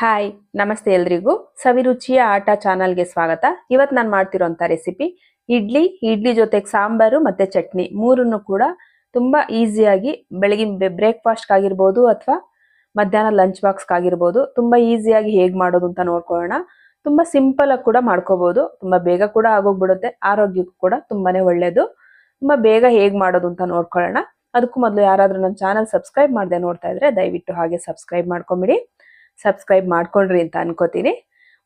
Hi ನಮಸ್ತೆ ಎಲ್ರಿಗೂ. ಸವಿರುಚಿಯ ಆಟ ಚಾನಲ್ಗೆ ಸ್ವಾಗತ. ಇವತ್ತು ನಾನು ಮಾಡ್ತಿರೋಂಥ ರೆಸಿಪಿ ಇಡ್ಲಿ ಇಡ್ಲಿ ಜೊತೆಗೆ ಸಾಂಬಾರು ಮತ್ತೆ ಚಟ್ನಿ ಮೂರನ್ನು ಕೂಡ ತುಂಬಾ ಈಸಿಯಾಗಿ ಬೆಳಗಿನ ಬ್ರೇಕ್ಫಾಸ್ಟ್ ಆಗಿರ್ಬೋದು ಅಥವಾ ಮಧ್ಯಾಹ್ನ ಲಂಚ್ ಬಾಕ್ಸ್ ಆಗಿರ್ಬೋದು ತುಂಬಾ ಈಸಿಯಾಗಿ ಹೇಗೆ ಮಾಡೋದು ಅಂತ ನೋಡ್ಕೊಳ್ಳೋಣ. ತುಂಬಾ ಸಿಂಪಲ್ ಆಗಿ ಕೂಡ ಮಾಡ್ಕೋಬೋದು. ತುಂಬಾ ಬೇಗ ಕೂಡ ಆಗೋಗ್ಬಿಡುತ್ತೆ. ಆರೋಗ್ಯಕ್ಕೂ ಕೂಡ ತುಂಬಾನೇ ಒಳ್ಳೆಯದು ತುಂಬಾ ಬೇಗ ಹೇಗೆ ಮಾಡೋದು ಅಂತ ನೋಡ್ಕೊಳ್ಳೋಣ. ಅದಕ್ಕೂ ಮೊದಲು ಯಾರಾದರೂ ನನ್ನ ಚಾನಲ್ ಸಬ್ಸ್ಕ್ರೈಬ್ ಮಾಡದೆ ನೋಡ್ತಾ ಇದ್ರೆ ದಯವಿಟ್ಟು ಹಾಗೆ ಸಬ್ಸ್ಕ್ರೈಬ್ ಮಾಡ್ಕೊಂಬಿಡಿ. ಸಬ್ಸ್ಕ್ರೈಬ್ ಮಾಡ್ಕೊಂಡ್ರಿ ಅಂತ ಅನ್ಕೋತೀನಿ.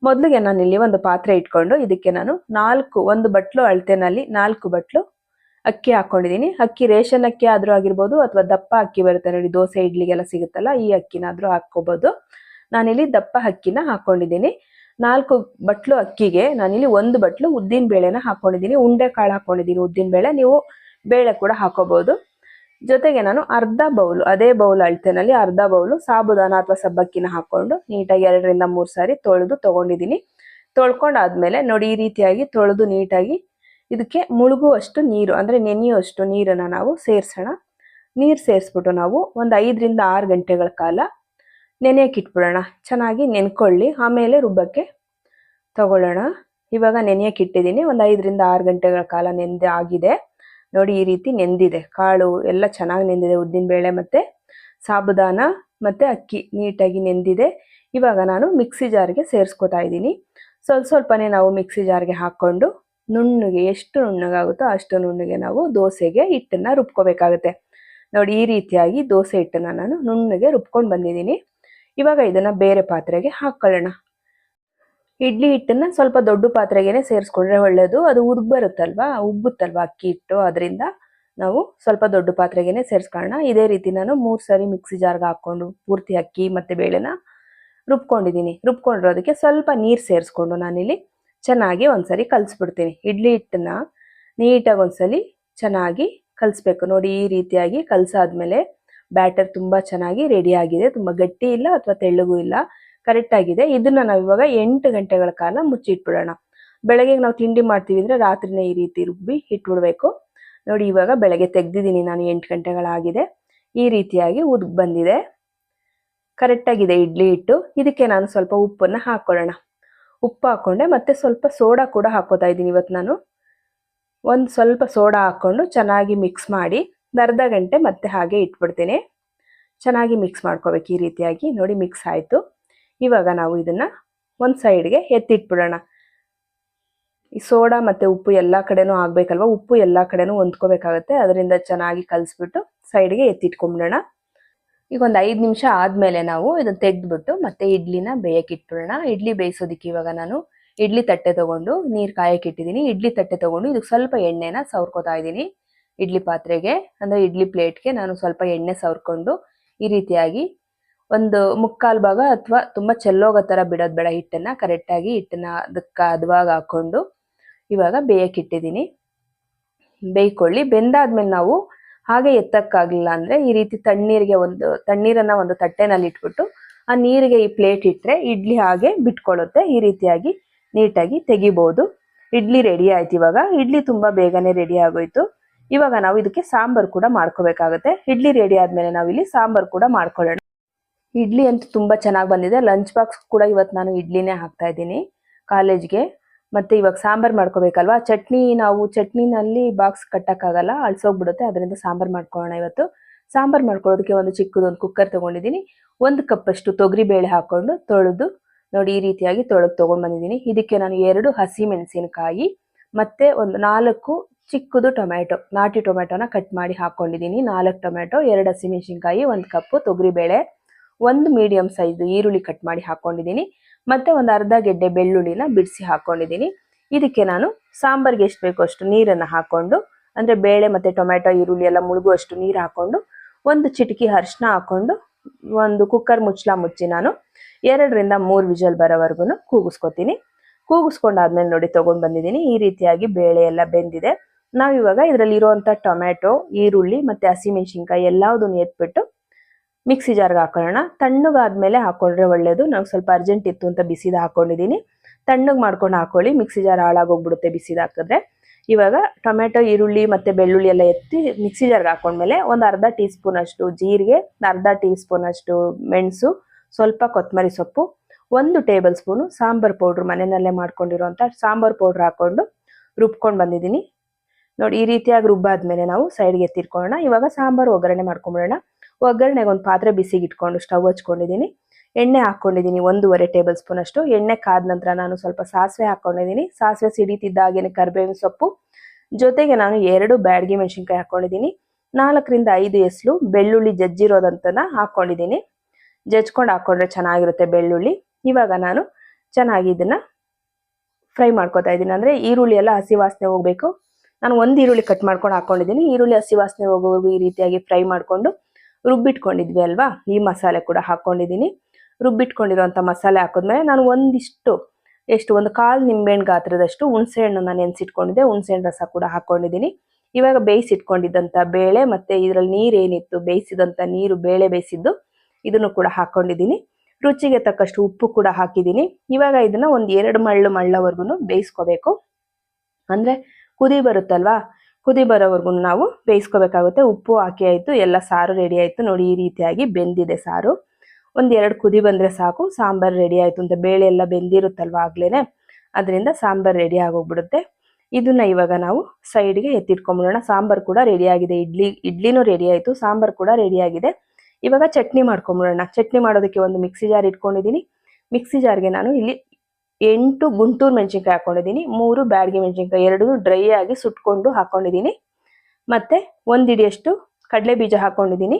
ಮೊದಲಿಗೆ ನಾನು ಇಲ್ಲಿ ಒಂದು ಪಾತ್ರೆ ಇಟ್ಕೊಂಡು ಇದಕ್ಕೆ ನಾನು ನಾಲ್ಕು, ಒಂದು ಬಟ್ಲು ಅಳತೆನಲ್ಲಿ ನಾಲ್ಕು ಬಟ್ಲು ಅಕ್ಕಿ ಹಾಕೊಂಡಿದ್ದೀನಿ. ಅಕ್ಕಿ ರೇಷನ್ ಅಕ್ಕಿ ಆದರೂ ಆಗಿರ್ಬೋದು ಅಥವಾ ದಪ್ಪ ಅಕ್ಕಿ ಬರುತ್ತೆ ನೋಡಿ, ದೋಸೆ, ಇಡ್ಲಿಗೆಲ್ಲ ಸಿಗುತ್ತಲ್ಲ, ಈ ಅಕ್ಕಿನಾದರೂ ಹಾಕ್ಕೋಬೋದು. ನಾನಿಲ್ಲಿ ದಪ್ಪ ಅಕ್ಕಿನ ಹಾಕೊಂಡಿದ್ದೀನಿ. ನಾಲ್ಕು ಬಟ್ಲು ಅಕ್ಕಿಗೆ ನಾನಿಲ್ಲಿ ಒಂದು ಬಟ್ಲು ಉದ್ದಿನ ಬೇಳೆನ ಹಾಕೊಂಡಿದ್ದೀನಿ. ಉಂಡೆ ಕಾಳು ಹಾಕೊಂಡಿದ್ದೀನಿ ಉದ್ದಿನ ಬೇಳೆ ನೀವು ಬೇಳೆ ಕೂಡ ಹಾಕೋಬಹುದು ಜೊತೆಗೆ ನಾನು ಅರ್ಧ ಬೌಲ್, ಅದೇ ಬೌಲ್ ಅಳತೆನಲ್ಲಿ ಅರ್ಧ ಬೌಲು ಸಾಬುದಾನ ಅಥವಾ ಸಬ್ಬಕ್ಕಿನ ಹಾಕೊಂಡು ನೀಟಾಗಿ ಎರಡರಿಂದ ಮೂರು ಸಾರಿ ತೊಳೆದು ತಗೊಂಡಿದ್ದೀನಿ. ತೊಳ್ಕೊಂಡಾದ್ಮೇಲೆ ನೋಡಿ ಈ ರೀತಿಯಾಗಿ ತೊಳೆದು ನೀಟಾಗಿ ಇದಕ್ಕೆ ಮುಳುಗುವಷ್ಟು ನೀರು, ಅಂದರೆ ನೆನೆಯುವಷ್ಟು ನೀರನ್ನ ನಾವು ಸೇರಿಸೋಣ. ನೀರು ಸೇರಿಸ್ಬಿಟ್ಟು ನಾವು ಒಂದು ಐದರಿಂದ ಆರು ಗಂಟೆಗಳ ಕಾಲ ನೆನೆಯಕ್ಕೆ ಇಟ್ಬಿಡೋಣ. ಚೆನ್ನಾಗಿ ನೆನ್ಕೊಳ್ಳಿ, ಆಮೇಲೆ ರುಬ್ಬಕ್ಕೆ ತಗೊಳ್ಳೋಣ. ಇವಾಗ ನೆನೆಯಕ್ಕೆ ಇಟ್ಟಿದ್ದೀನಿ, ಒಂದು ಐದರಿಂದ ಆರು ಗಂಟೆಗಳ ಕಾಲ ನೆನೆದೇ ಆಗಿದೆ ನೋಡಿ ಈ ರೀತಿ ನೆಂದಿದೆ. ಕಾಳು ಎಲ್ಲ ಚೆನ್ನಾಗಿ ನೆಂದಿದೆ ಉದ್ದಿನ ಬೇಳೆ ಮತ್ತು ಸಾಬುದಾನ ಮತ್ತು ಅಕ್ಕಿ ನೀಟಾಗಿ ನೆಂದಿದೆ. ಇವಾಗ ನಾನು ಮಿಕ್ಸಿ ಜಾರ್ಗೆ ಸೇರಿಸ್ಕೊತಾ ಇದ್ದೀನಿ. ಸ್ವಲ್ಪ ಸ್ವಲ್ಪನೇ ನಾವು ಮಿಕ್ಸಿ ಜಾರ್ಗೆ ಹಾಕ್ಕೊಂಡು ನುಣ್ಣಗೆ ಎಷ್ಟು ನುಣ್ಣಗಾಗುತ್ತೋ ಅಷ್ಟು ನುಣ್ಣಗೆ ನಾವು ದೋಸೆಗೆ ಹಿಟ್ಟನ್ನು ರುಬ್ಕೋಬೇಕಾಗುತ್ತೆ. ನೋಡಿ ಈ ರೀತಿಯಾಗಿ ದೋಸೆ ಹಿಟ್ಟನ್ನು ನಾನು ನುಣ್ಣಗೆ ರುಬ್ಕೊಂಡು ಬಂದಿದ್ದೀನಿ. ಇವಾಗ ಇದನ್ನು ಬೇರೆ ಪಾತ್ರೆಗೆ ಹಾಕೊಳ್ಳೋಣ. ಇಡ್ಲಿ ಹಿಟ್ಟನ್ನ ಸ್ವಲ್ಪ ದೊಡ್ಡ ಪಾತ್ರೆಗೆನೆ ಸೇರಿಸ್ಕೊಂಡ್ರೆ ಒಳ್ಳೇದು. ಅದು ಉದ್ ಬರುತ್ತಲ್ವಾ? ಉಬ್ಬುತ್ತಲ್ವಾ ಅಕ್ಕಿ ಹಿಟ್ಟು? ಅದರಿಂದ ನಾವು ಸ್ವಲ್ಪ ದೊಡ್ಡ ಪಾತ್ರೆಗೆನೆ ಸೇರಿಸ್ಕೊಳ್ಳೋಣ. ಇದೇ ರೀತಿ ನಾನು ಮೂರು ಸರಿ ಮಿಕ್ಸಿ ಜಾರ್ಗೆ ಹಾಕೊಂಡು ಪೂರ್ತಿ ಅಕ್ಕಿ ಮತ್ತೆ ಬೇಳೆನ ರುಬ್ಕೊಂಡಿದ್ದೀನಿ. ರುಬ್ಕೊಂಡಿರೋದಕ್ಕೆ ಸ್ವಲ್ಪ ನೀರು ಸೇರಿಸ್ಕೊಂಡು ನಾನಿಲ್ಲಿ ಚೆನ್ನಾಗಿ ಒಂದ್ಸರಿ ಕಲಿಸ್ಬಿಡ್ತೀನಿ. ಇಡ್ಲಿ ಹಿಟ್ಟನ್ನ ನೀಟಾಗಿ ಒಂದ್ಸಲಿ ಚೆನ್ನಾಗಿ ಕಲಿಸ್ಬೇಕು. ನೋಡಿ, ಈ ರೀತಿಯಾಗಿ ಕಲಸಾದ್ಮೇಲೆ ಬ್ಯಾಟರ್ ತುಂಬಾ ಚೆನ್ನಾಗಿ ರೆಡಿ ಆಗಿದೆ. ತುಂಬಾ ಗಟ್ಟಿ ಇಲ್ಲ ಅಥವಾ ತೆಳ್ಳಗೂ ಇಲ್ಲ. ಕರೆಕ್ಟ್ ಆಗಿದೆ. ಇದನ್ನ ನಾವು ಇವಾಗ ಎಂಟು ಗಂಟೆಗಳ ಕಾಲ ಮುಚ್ಚಿಟ್ಬಿಡೋಣ. ಬೆಳಗ್ಗೆ ನಾವು ತಿಂಡಿ ಮಾಡ್ತೀವಿ ಅಂದ್ರೆ ರಾತ್ರಿನೇ ಈ ರೀತಿ ರುಬ್ಬಿ ಇಟ್ಬಿಡ್ಬೇಕು. ನೋಡಿ ಇವಾಗ ಬೆಳಗ್ಗೆ ತೆಗ್ದಿದ್ದೀನಿ ನಾನು ಎಂಟು ಗಂಟೆಗಳಾಗಿದೆ. ಈ ರೀತಿಯಾಗಿ ಉದ್ ಬಂದಿದೆ. ಕರೆಕ್ಟ್ ಆಗಿದೆ ಇಡ್ಲಿ ಹಿಟ್ಟು. ಇದಕ್ಕೆ ನಾನು ಸ್ವಲ್ಪ ಉಪ್ಪನ್ನ ಹಾಕೊಳ್ಳೋಣ ಉಪ್ಪು ಹಾಕೊಂಡೆ ಮತ್ತೆ ಸ್ವಲ್ಪ ಸೋಡಾ ಕೂಡ ಹಾಕೋತಾ ಇದ್ದೀನಿ ಇವತ್ತು ನಾನು. ಒಂದು ಸ್ವಲ್ಪ ಸೋಡಾ ಹಾಕೊಂಡು ಚೆನ್ನಾಗಿ ಮಿಕ್ಸ್ ಮಾಡಿ ಅರ್ಧ ಗಂಟೆ ಮತ್ತೆ ಹಾಗೆ ಇಟ್ಬಿಡ್ತೀನಿ. ಚೆನ್ನಾಗಿ ಮಿಕ್ಸ್ ಮಾಡ್ಕೋಬೇಕು ಈ ರೀತಿಯಾಗಿ. ನೋಡಿ ಮಿಕ್ಸ್ ಆಯಿತು. ಇವಾಗ ನಾವು ಇದನ್ನ ಒಂದು ಸೈಡ್ಗೆ ಎತ್ತಿಟ್ಬಿಡೋಣ. ಈ ಸೋಡಾ ಮತ್ತೆ ಉಪ್ಪು ಎಲ್ಲ ಕಡೆನೂ ಆಗಬೇಕಲ್ವ? ಉಪ್ಪು ಎಲ್ಲ ಕಡೆನೂ ಹೊಂದ್ಕೋಬೇಕಾಗತ್ತೆ. ಅದರಿಂದ ಚೆನ್ನಾಗಿ ಕಲಿಸ್ಬಿಟ್ಟು ಸೈಡ್ಗೆ ಎತ್ತಿಟ್ಕೊಂಡ್ಬಿಡೋಣ ಈಗ ಒಂದು ಐದು ನಿಮಿಷ ಆದಮೇಲೆ ನಾವು ಇದನ್ನ ತೆಗೆದ್ಬಿಟ್ಟು ಮತ್ತೆ ಇಡ್ಲಿನ ಬೇಯಕ್ಕೆ ಇಟ್ಬಿಡೋಣ. ಇಡ್ಲಿ ಬೇಯಿಸೋದಕ್ಕೆ ಇವಾಗ ನಾನು ಇಡ್ಲಿ ತಟ್ಟೆ ತಗೊಂಡು ನೀರು ಕಾಯಕ್ಕೆ ಇಟ್ಟಿದ್ದೀನಿ. ಇಡ್ಲಿ ತಟ್ಟೆ ತಗೊಂಡು ಇದಕ್ಕೆ ಸ್ವಲ್ಪ ಎಣ್ಣೆನ ಸವರ್ಕೋತಾ ಇದ್ದೀನಿ. ಇಡ್ಲಿ ಪಾತ್ರೆಗೆ, ಅಂದ್ರೆ ಇಡ್ಲಿ ಪ್ಲೇಟ್ಗೆ ನಾನು ಸ್ವಲ್ಪ ಎಣ್ಣೆ ಸವರ್ಕೊಂಡು ಈ ರೀತಿಯಾಗಿ ಒಂದು ಮುಕ್ಕಾಲು ಭಾಗ ಅಥವಾ ತುಂಬಾ ಚೆಲ್ಲೋಗೋ ತರ ಬಿಡೋದು ಬೇಡ ಹಿಟ್ಟನ್ನ ಕರೆಕ್ಟಾಗಿ ಹಿಟ್ಟನ್ನ ಅದಕ್ಕೆ ಅದ್ವಾಗ ಹಾಕೊಂಡು ಇವಾಗ ಬೇಯಕ್ಕೆ ಇಟ್ಟಿದ್ದೀನಿ. ಬೇಯ್ಕೊಳ್ಳಿ. ಬೆಂದಾದ್ಮೇಲೆ ನಾವು ಹಾಗೆ ಎತ್ತಕ್ಕಾಗ್ಲಿಲ್ಲ ಅಂದ್ರೆ ಈ ರೀತಿ ತಣ್ಣೀರಿಗೆ ಒಂದು, ತಣ್ಣೀರನ್ನ ಒಂದು ತಟ್ಟೆನಲ್ಲಿ ಇಟ್ಬಿಟ್ಟು ಆ ನೀರಿಗೆ ಈ ಪ್ಲೇಟ್ ಇಟ್ಟರೆ ಇಡ್ಲಿ ಹಾಗೆ ಬಿಟ್ಕೊಳ್ಳುತ್ತೆ. ಈ ರೀತಿಯಾಗಿ ನೀಟಾಗಿ ತೆಗಿಬಹುದು ಇಡ್ಲಿ ರೆಡಿ ಆಯ್ತು ಇವಾಗ. ಇಡ್ಲಿ ತುಂಬಾ ಬೇಗನೆ ರೆಡಿ ಆಗೋಯ್ತು. ಇವಾಗ ನಾವು ಇದಕ್ಕೆ ಸಾಂಬಾರ್ ಕೂಡ ಮಾಡ್ಕೋಬೇಕಾಗುತ್ತೆ. ಇಡ್ಲಿ ರೆಡಿ ಆದ್ಮೇಲೆ ನಾವಿಲ್ಲಿ ಸಾಂಬಾರ್ ಕೂಡ ಮಾಡ್ಕೊಳ್ಳೋಣ. ಇಡ್ಲಿ ಅಂತೂ ತುಂಬ ಚೆನ್ನಾಗಿ ಬಂದಿದೆ. ಲಂಚ್ ಬಾಕ್ಸ್ ಕೂಡ ಇವತ್ತು ನಾನು ಇಡ್ಲಿನೇ ಹಾಕ್ತಾ ಇದ್ದೀನಿ ಕಾಲೇಜ್ಗೆ ಮತ್ತು ಇವಾಗ ಸಾಂಬಾರ್ ಮಾಡ್ಕೋಬೇಕಲ್ವಾ? ಚಟ್ನಿ ನಾವು ಚಟ್ನಿನಲ್ಲಿ ಬಾಕ್ಸ್ ಕಟ್ಟೋಕ್ಕಾಗಲ್ಲ, ಅಳ್ಸೋಗ್ಬಿಡುತ್ತೆ. ಅದರಿಂದ ಸಾಂಬಾರ್ ಮಾಡ್ಕೊಳ್ಳೋಣ ಇವತ್ತು. ಸಾಂಬಾರು ಮಾಡ್ಕೊಳ್ಳೋದಕ್ಕೆ ಒಂದು ಚಿಕ್ಕದೊಂದು ಕುಕ್ಕರ್ ತೊಗೊಂಡಿದ್ದೀನಿ. ಒಂದು ಕಪ್ಪಷ್ಟು ತೊಗರಿ ಬೇಳೆ ಹಾಕ್ಕೊಂಡು ತೊಳೆದು, ನೋಡಿ ಈ ರೀತಿಯಾಗಿ ತೊಳೆದು ತೊಗೊಂಡು ಬಂದಿದ್ದೀನಿ. ಇದಕ್ಕೆ ನಾನು ಎರಡು ಹಸಿ ಮೆಣಸಿನಕಾಯಿ, ಮತ್ತು ಒಂದು ನಾಲ್ಕು ಚಿಕ್ಕದು ಟೊಮ್ಯಾಟೊ, ನಾಟಿ ಟೊಮ್ಯಾಟೊನ ಕಟ್ ಮಾಡಿ ಹಾಕ್ಕೊಂಡಿದ್ದೀನಿ. ನಾಲ್ಕು ಟೊಮ್ಯಾಟೊ, ಎರಡು ಹಸಿ ಮೆಣಸಿನಕಾಯಿ, ಒಂದು ಕಪ್ಪು ತೊಗರಿ ಬೇಳೆ ಒಂದು ಮೀಡಿಯಂ ಸೈಜ್ ಈರುಳ್ಳಿ ಕಟ್ ಮಾಡಿ ಹಾಕೊಂಡಿದ್ದೀನಿ. ಮತ್ತೆ ಒಂದು ಅರ್ಧ ಗೆಡ್ಡೆ ಬೆಳ್ಳುಳ್ಳಿನ ಬಿಡಿಸಿ ಹಾಕೊಂಡಿದ್ದೀನಿ. ಇದಕ್ಕೆ ನಾನು ಸಾಂಬಾರ್ಗೆ ಎಷ್ಟು ಬೇಕೋ ಅಷ್ಟು ನೀರನ್ನು ಹಾಕೊಂಡು, ಅಂದರೆ ಬೇಳೆ ಮತ್ತು ಟೊಮ್ಯಾಟೊ, ಈರುಳ್ಳಿ ಎಲ್ಲ ಮುಳುಗುವಷ್ಟು ನೀರು ಹಾಕ್ಕೊಂಡು ಒಂದು ಚಿಟಕಿ ಅರಿಶಿನ ಹಾಕ್ಕೊಂಡು ಒಂದು ಕುಕ್ಕರ್ ಮುಚ್ಚಲ ಮುಚ್ಚಿ ನಾನು ಎರಡರಿಂದ ಮೂರು ವಿಜಲ್ ಬರೋವರೆಗೂ ಕೂಗಿಸ್ಕೊತೀನಿ. ಕೂಗಿಸ್ಕೊಂಡಾದ್ಮೇಲೆ ನೋಡಿ ತಗೊಂಡ್ ಬಂದಿದ್ದೀನಿ. ಈ ರೀತಿಯಾಗಿ ಬೇಳೆ ಎಲ್ಲ ಬೆಂದಿದೆ. ನಾವಿವಾಗ ಇದರಲ್ಲಿ ಟೊಮ್ಯಾಟೊ, ಈರುಳ್ಳಿ ಮತ್ತು ಹಸಿಮೆಣಸಿನ್ಕಾಯಿ ಎಲ್ಲದನ್ನು ಎತ್ಬಿಟ್ಟು ಮಿಕ್ಸಿ ಜಾರ್ಗೆ ಹಾಕೊಳ್ಳೋಣ. ತಣ್ಣಗಾದ್ಮೇಲೆ ಹಾಕೊಂಡ್ರೆ ಒಳ್ಳೆಯದು ನಂಗೆ ಸ್ವಲ್ಪ ಅರ್ಜೆಂಟ್ ಇತ್ತು ಅಂತ ಬಿಸಿದು ಹಾಕೊಂಡಿದ್ದೀನಿ ತಣ್ಣಗೆ ಮಾಡ್ಕೊಂಡು ಹಾಕೊಳ್ಳಿ. ಮಿಕ್ಸಿ ಜಾರ್ ಹಾಳಾಗೋಗ್ಬಿಡುತ್ತೆ ಬಿಸಿದ ಹಾಕಿದ್ರೆ. ಇವಾಗ ಟೊಮೆಟೊ ಈರುಳ್ಳಿ ಮತ್ತು ಬೆಳ್ಳುಳ್ಳಿ ಎಲ್ಲ ಎತ್ತಿ ಮಿಕ್ಸಿ ಜಾರ್ಗೆ ಹಾಕೊಂಡ್ಮೇಲೆ ಒಂದು ಅರ್ಧ ಟೀ ಸ್ಪೂನ್ ಅಷ್ಟು ಜೀರಿಗೆ ಅರ್ಧ ಟೀ ಸ್ಪೂನ್ ಅಷ್ಟು ಮೆಣಸು, ಸ್ವಲ್ಪ ಕೊತ್ತಂಬರಿ ಸೊಪ್ಪು, ಒಂದು ಟೇಬಲ್ ಸ್ಪೂನು ಸಾಂಬಾರು ಪೌಡ್ರ್ ಮನೆಯಲ್ಲೇ ಮಾಡ್ಕೊಂಡಿರೋಂಥ ಸಾಂಬಾರು ಪೌಡ್ರ್ ಹಾಕೊಂಡು ರುಬ್ಕೊಂಡು ಬಂದಿದ್ದೀನಿ ನೋಡಿ, ಈ ರೀತಿಯಾಗಿ ರುಬ್ಬಾದ್ಮೇಲೆ ನಾವು ಸೈಡ್ಗೆ ಎತ್ತಿಟ್ಕೊಳ್ಳೋಣ. ಇವಾಗ ಸಾಂಬಾರು ಒಗ್ಗರಣೆ ಮಾಡ್ಕೊಂಬಿಡೋಣ. ಒಗ್ಗರಣೆಗೆ ಒಂದು ಪಾತ್ರೆ ಬಿಸಿಗೆ ಇಟ್ಕೊಂಡು ಸ್ಟವ್ ಹಚ್ಕೊಂಡಿದ್ದೀನಿ. ಎಣ್ಣೆ ಹಾಕ್ಕೊಂಡಿದ್ದೀನಿ ಒಂದೂವರೆ ಟೇಬಲ್ ಸ್ಪೂನ್ ಅಷ್ಟು. ಎಣ್ಣೆ ಕಾದ ನಂತರ ನಾನು ಸ್ವಲ್ಪ ಸಾಸಿವೆ ಹಾಕ್ಕೊಂಡಿದ್ದೀನಿ ಸಾಸಿವೆ ಸಿಡಿತಿದ್ದಾಗೇನೆ ಕರಿಬೇವಿನ ಸೊಪ್ಪು. ಜೊತೆಗೆ ನಾನು ಎರಡು ಬ್ಯಾಡಗಿ ಮೆಣಸಿನ್ಕಾಯಿ ಹಾಕ್ಕೊಂಡಿದ್ದೀನಿ ನಾಲ್ಕರಿಂದ ಐದು ಎಸ್ಲು ಬೆಳ್ಳುಳ್ಳಿ ಜಜ್ಜಿರೋದಂತನ ಹಾಕ್ಕೊಂಡಿದ್ದೀನಿ ಜಜ್ಕೊಂಡು ಹಾಕ್ಕೊಂಡ್ರೆ ಚೆನ್ನಾಗಿರುತ್ತೆ ಬೆಳ್ಳುಳ್ಳಿ. ಇವಾಗ ನಾನು ಚೆನ್ನಾಗಿ ಇದನ್ನು ಫ್ರೈ ಮಾಡ್ಕೊತಾ ಇದ್ದೀನಿ. ಅಂದರೆ ಈರುಳ್ಳಿ ಎಲ್ಲ ಹಸಿ ವಾಸನೆ ಹೋಗಬೇಕು. ನಾನು ಒಂದು ಈರುಳ್ಳಿ ಕಟ್ ಮಾಡ್ಕೊಂಡು ಹಾಕ್ಕೊಂಡಿದ್ದೀನಿ ಈರುಳ್ಳಿ ಹಸಿ ವಾಸನೆ ಹೋಗೋವರೆಗೂ ಈ ರೀತಿಯಾಗಿ ಫ್ರೈ ಮಾಡಿಕೊಂಡು ರುಬ್ಬಿಟ್ಕೊಂಡಿದ್ವಿ ಅಲ್ವಾ? ಈ ಮಸಾಲೆ ಕೂಡ ಹಾಕ್ಕೊಂಡಿದ್ದೀನಿ. ರುಬ್ಬಿಟ್ಕೊಂಡಿರೋಂಥ ಮಸಾಲೆ ಹಾಕಿದ್ಮೇಲೆ ನಾನು ಒಂದಿಷ್ಟು, ಎಷ್ಟು ಒಂದು ಕಾಲು ನಿಂಬೆಹಣ್ಣು ಗಾತ್ರದಷ್ಟು ಹುಣಸೆಹಣ್ಣನ್ನು ನೆನೆಸಿಟ್ಕೊಂಡಿದ್ದೆ ಹುಣಸೆಹಣ್ಣು ರಸ ಕೂಡ ಹಾಕ್ಕೊಂಡಿದ್ದೀನಿ. ಇವಾಗ ಬೇಯಿಸಿಟ್ಕೊಂಡಿದ್ದಂಥ ಬೇಳೆ ಮತ್ತು ಇದರಲ್ಲಿ ನೀರೇನಿತ್ತು ಬೇಯಿಸಿದಂಥ ನೀರು ಬೇಳೆ ಬೇಯಿಸಿದ್ದು ಇದನ್ನು ಕೂಡ ಹಾಕ್ಕೊಂಡಿದ್ದೀನಿ. ರುಚಿಗೆ ತಕ್ಕಷ್ಟು ಉಪ್ಪು ಕೂಡ ಹಾಕಿದ್ದೀನಿ. ಇವಾಗ ಇದನ್ನು ಒಂದು ಎರಡು ಮಳ್ಳು ಮಳ್ಳವರೆಗೂ ಬೇಯಿಸ್ಕೋಬೇಕು. ಅಂದರೆ ಕುದಿ ಬರುತ್ತಲ್ವಾ? ಕುದಿ ಬರೋವರೆಗೂ ನಾವು ಬೇಯಿಸ್ಕೋಬೇಕಾಗುತ್ತೆ. ಉಪ್ಪು ಹಾಕಿ ಆಯಿತು, ಎಲ್ಲ ಸಾರು ರೆಡಿ ಆಯಿತು. ನೋಡಿ, ಈ ರೀತಿಯಾಗಿ ಬೆಂದಿದೆ ಸಾರು. ಒಂದು ಎರಡು ಕುದಿ ಬಂದರೆ ಸಾಕು. ಸಾಂಬಾರು ರೆಡಿ ಆಯಿತು ಅಂತ ಬೇಳೆ ಎಲ್ಲ ಬೆಂದಿರುತ್ತಲ್ವ ಆಗ್ಲೇ ಅದರಿಂದ ಸಾಂಬಾರು ರೆಡಿ ಆಗೋಗ್ಬಿಡುತ್ತೆ. ಇದನ್ನ ಇವಾಗ ನಾವು ಸೈಡ್ಗೆ ಎತ್ತಿಟ್ಕೊಂಬಿಡೋಣ. ಸಾಂಬಾರು ಕೂಡ ರೆಡಿ ಆಗಿದೆ. ಇಡ್ಲಿ, ಇಡ್ಲಿನೂ ರೆಡಿ ಆಯಿತು. ಸಾಂಬಾರು ಕೂಡ ರೆಡಿ ಆಗಿದೆ. ಇವಾಗ ಚಟ್ನಿ ಮಾಡ್ಕೊಂಬಿಡೋಣ. ಚಟ್ನಿ ಮಾಡೋದಕ್ಕೆ ಒಂದು ಮಿಕ್ಸಿ ಜಾರ್ ಇಟ್ಕೊಂಡಿದ್ದೀನಿ. ಮಿಕ್ಸಿ ಜಾರ್ಗೆ ನಾನು ಇಲ್ಲಿ ಎಂಟು ಗುಂಟೂರು ಮೆಣಸಿನ್ಕಾಯಿ ಹಾಕೊಂಡಿದ್ದೀನಿ, ಮೂರು ಬ್ಯಾಡ್ಗೆ ಮೆಣಸಿನ್ಕಾಯಿ, ಎರಡು ಡ್ರೈ ಆಗಿ ಸುಟ್ಕೊಂಡು ಹಾಕೊಂಡಿದ್ದೀನಿ. ಮತ್ತೆ ಒಂದು ಹಿಡಿಯಷ್ಟು ಕಡಲೆ ಬೀಜ ಹಾಕೊಂಡಿದ್ದೀನಿ.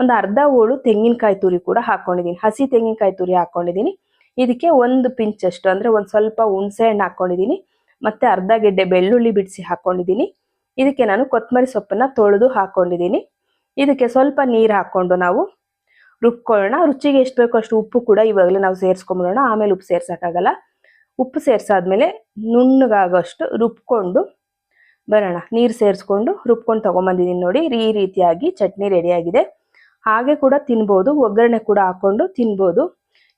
ಒಂದು ಅರ್ಧ ಹೋಳು ತೆಂಗಿನಕಾಯಿ ತುರಿ ಕೂಡ ಹಾಕ್ಕೊಂಡಿದ್ದೀನಿ ಹಸಿ ತೆಂಗಿನಕಾಯಿ ತುರಿ ಹಾಕೊಂಡಿದ್ದೀನಿ. ಇದಕ್ಕೆ ಒಂದು ಪಿಂಚಷ್ಟು ಅಂದರೆ ಒಂದು ಸ್ವಲ್ಪ ಹುಣಸೆ ಹಣ್ಣು ಹಾಕೊಂಡಿದ್ದೀನಿ. ಮತ್ತು ಅರ್ಧ ಗೆಡ್ಡೆ ಬೆಳ್ಳುಳ್ಳಿ ಬಿಡಿಸಿ ಹಾಕೊಂಡಿದ್ದೀನಿ. ಇದಕ್ಕೆ ನಾನು ಕೊತ್ತಂಬರಿ ಸೊಪ್ಪನ್ನು ತೊಳೆದು ಹಾಕೊಂಡಿದ್ದೀನಿ. ಇದಕ್ಕೆ ಸ್ವಲ್ಪ ನೀರು ಹಾಕ್ಕೊಂಡು ನಾವು ರುಬ್ಕೊಳ್ಳೋಣ. ರುಚಿಗೆ ಎಷ್ಟು ಬೇಕೋ ಅಷ್ಟು ಉಪ್ಪು ಕೂಡ ಇವಾಗಲೇ ನಾವು ಸೇರಿಸ್ಕೊಂಬಿಡೋಣ. ಆಮೇಲೆ ಉಪ್ಪು ಸೇರ್ಸೋಕ್ಕಾಗಲ್ಲ. ಉಪ್ಪು ಸೇರಿಸಾದ್ಮೇಲೆ ನುಣ್ಣಗಾಗೋಷ್ಟು ರುಬ್ಕೊಂಡು ಬರೋಣ. ನೀರು ಸೇರಿಸ್ಕೊಂಡು ರುಬ್ಕೊಂಡು ತೊಗೊಂಬಂದಿದ್ದೀನಿ ನೋಡಿ. ಈ ರೀತಿಯಾಗಿ ಚಟ್ನಿ ರೆಡಿಯಾಗಿದೆ. ಹಾಗೆ ಕೂಡ ತಿನ್ಬೋದು. ಒಗ್ಗರಣೆ ಕೂಡ ಹಾಕ್ಕೊಂಡು ತಿನ್ಬೋದು.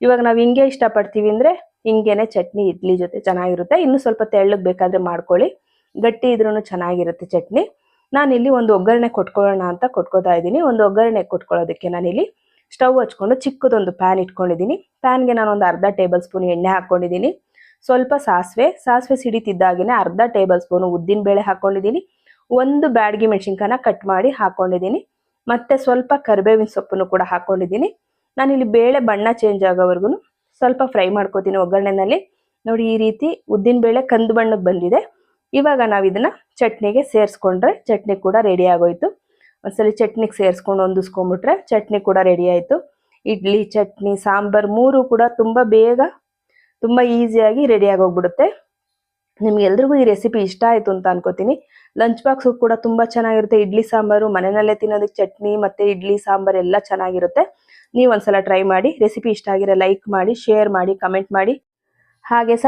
ಇವಾಗ ನಾವು ಹಿಂಗೆ ಇಷ್ಟಪಡ್ತೀವಿ ಅಂದರೆ ಹಿಂಗೇನೆ ಚಟ್ನಿ ಇಡ್ಲಿ ಜೊತೆ ಚೆನ್ನಾಗಿರುತ್ತೆ. ಇನ್ನು ಸ್ವಲ್ಪ ತೆಳ್ಳಗೆ ಬೇಕಾದರೆ ಮಾಡ್ಕೊಳ್ಳಿ. ಗಟ್ಟಿ ಇದ್ರೂ ಚೆನ್ನಾಗಿರುತ್ತೆ ಚಟ್ನಿ. ನಾನಿಲ್ಲಿ ಒಂದು ಒಗ್ಗರಣೆ ಕೊಟ್ಕೊಳ್ಳೋಣ ಅಂತ ಕೊಟ್ಕೋತಾ ಇದ್ದೀನಿ. ಒಂದು ಒಗ್ಗರಣೆ ಕೊಟ್ಕೊಳ್ಳೋದಕ್ಕೆ ನಾನಿಲ್ಲಿ ಸ್ಟವ್ ಹಚ್ಕೊಂಡು ಚಿಕ್ಕದೊಂದು ಪ್ಯಾನ್ ಇಟ್ಕೊಂಡಿದ್ದೀನಿ. ಪ್ಯಾನ್ಗೆ ನಾನು ಒಂದು ಅರ್ಧ ಟೇಬಲ್ ಸ್ಪೂನ್ ಎಣ್ಣೆ ಹಾಕ್ಕೊಂಡಿದ್ದೀನಿ. ಸ್ವಲ್ಪ ಸಾಸಿವೆ ಸಾಸಿವೆ ಸಿಡಿತಿದ್ದಾಗೇನೆ ಅರ್ಧ ಟೇಬಲ್ ಸ್ಪೂನು ಉದ್ದಿನ ಬೇಳೆ ಹಾಕ್ಕೊಂಡಿದ್ದೀನಿ ಒಂದು ಬ್ಯಾಡ್ಗಿ ಮೆಣಸಿನ್ಕಾಯನ್ನ ಕಟ್ ಮಾಡಿ ಹಾಕ್ಕೊಂಡಿದ್ದೀನಿ ಮತ್ತೆ ಸ್ವಲ್ಪ ಕರಿಬೇವಿನ ಸೊಪ್ಪನ್ನು ಕೂಡ ಹಾಕ್ಕೊಂಡಿದ್ದೀನಿ ನಾನಿಲ್ಲಿ ಬೇಳೆ ಬಣ್ಣ ಚೇಂಜ್ ಆಗೋವರೆಗೂ ಸ್ವಲ್ಪ ಫ್ರೈ ಮಾಡ್ಕೋತೀನಿ ಒಗ್ಗರಣೆನಲ್ಲಿ. ನೋಡಿ, ಈ ರೀತಿ ಉದ್ದಿನ ಬೇಳೆ ಕಂದು ಬಣ್ಣಕ್ಕೆ ಬಂದಿದೆ. ಇವಾಗ ನಾವು ಇದನ್ನ ಚಟ್ನಿಗೆ ಸೇರಿಸ್ಕೊಂಡ್ರೆ ಚಟ್ನಿ ಕೂಡ ರೆಡಿ ಆಗೋಯ್ತು. ಒಂದ್ಸಲಿ ಚಟ್ನಿಗೆ ಸೇರಿಸ್ಕೊಂಡು ಹೊಂದಿಸ್ಕೊಂಡ್ಬಿಟ್ರೆ ಚಟ್ನಿ ಕೂಡ ರೆಡಿ ಆಯಿತು. ಇಡ್ಲಿ, ಚಟ್ನಿ, ಸಾಂಬಾರ್ ಮೂರು ಕೂಡ ತುಂಬ ಬೇಗ ತುಂಬ ಈಸಿಯಾಗಿ ರೆಡಿ ಹೋಗ್ಬಿಡುತ್ತೆ. ನಿಮ್ಗೆ ಎಲ್ರಿಗೂ ಈ ರೆಸಿಪಿ ಇಷ್ಟ ಆಯಿತು ಅಂತ ಅನ್ಕೋತೀನಿ. ಲಂಚ್ ಬಾಕ್ಸ್ ಕೂಡ ತುಂಬ ಚೆನ್ನಾಗಿರುತ್ತೆ. ಇಡ್ಲಿ ಸಾಂಬಾರು, ಮನೆಯಲ್ಲೇ ತಿನ್ನೋದಕ್ಕೆ ಚಟ್ನಿ ಮತ್ತು ಇಡ್ಲಿ ಸಾಂಬಾರು ಎಲ್ಲ ಚೆನ್ನಾಗಿರುತ್ತೆ. ನೀವು ಒಂದ್ಸಲ ಟ್ರೈ ಮಾಡಿ. ರೆಸಿಪಿ ಇಷ್ಟ ಆಗಿರೋ ಲೈಕ್ ಮಾಡಿ ಶೇರ್ ಮಾಡಿ ಕಮೆಂಟ್ ಮಾಡಿ. ಹಾಗೆ